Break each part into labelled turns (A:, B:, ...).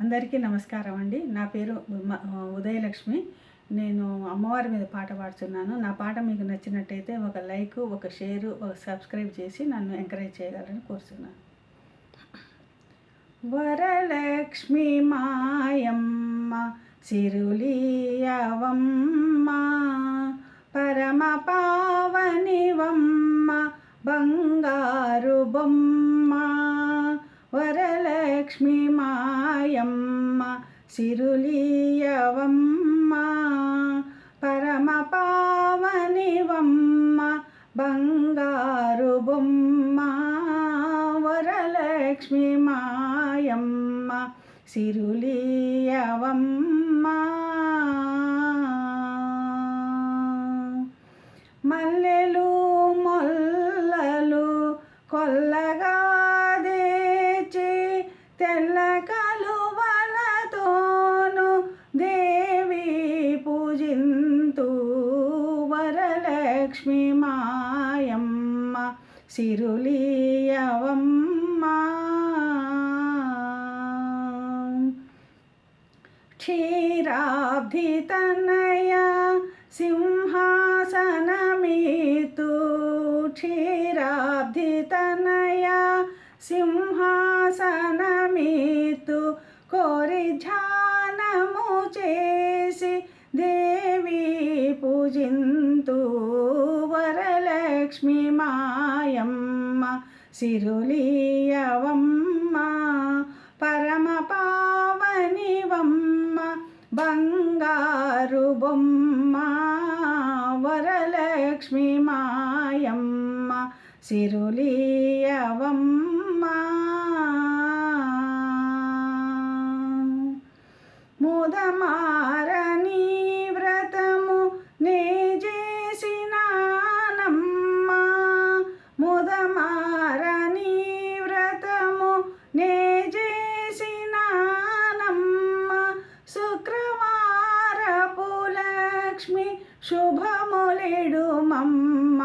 A: అందరికీ నమస్కారం అండి. నా పేరు ఉదయలక్ష్మి. నేను అమ్మవారి మీద పాట పాడుతున్నాను. నా పాట మీకు నచ్చినట్టయితే ఒక లైక్ ఒక షేరు ఒక సబ్స్క్రైబ్ చేసి నన్ను ఎంకరేజ్ చేయగలని కోరుతున్నాను. వరలక్ష్మి మాయమ్మ సిరులీయవమ్మ పరమ పావనివమ్మ బంగారు బొమ్మ. వరలక్ష్మి మాయమ్మ సిరులీయవమ్మ పరమ పావనివమ్మ బంగారు బొమ్మ వరలక్ష్మి మాయమ్మ సిరులీయవమ్మ. మల్లెలు వరలక్ష్మి మాయమ్మ సిరులీయవమ్మ. క్షీరాబ్ధితనయ సింహాసనమీతు. క్షీరాబ్ధి తనయ సింహాసనమీతు. కోరి ధ్యానము చేసి దేవి పూజింతు వరలక్ష్మి మాయమ్మ సిరులీయవమ్మ పరమ పావనివమ్మ బంగారు బొమ్మ వరలక్ష్మి మాయమ్మ సిరులీయవమ్మ. ముదమా శుక్రవారపు లక్ష్మి శుభములేడు మమ్మ.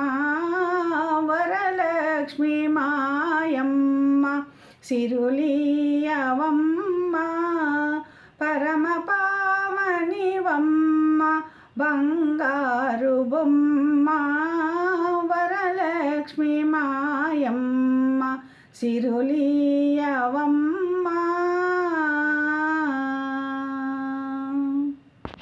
A: వరలక్ష్మి మాయమ్మ సిరులీయవమ్మ. పరమ పావనివమ్మ బంగారు బొమ్మ. వరలక్ష్మి మాయమ్మ సిరులీయవమ్మ.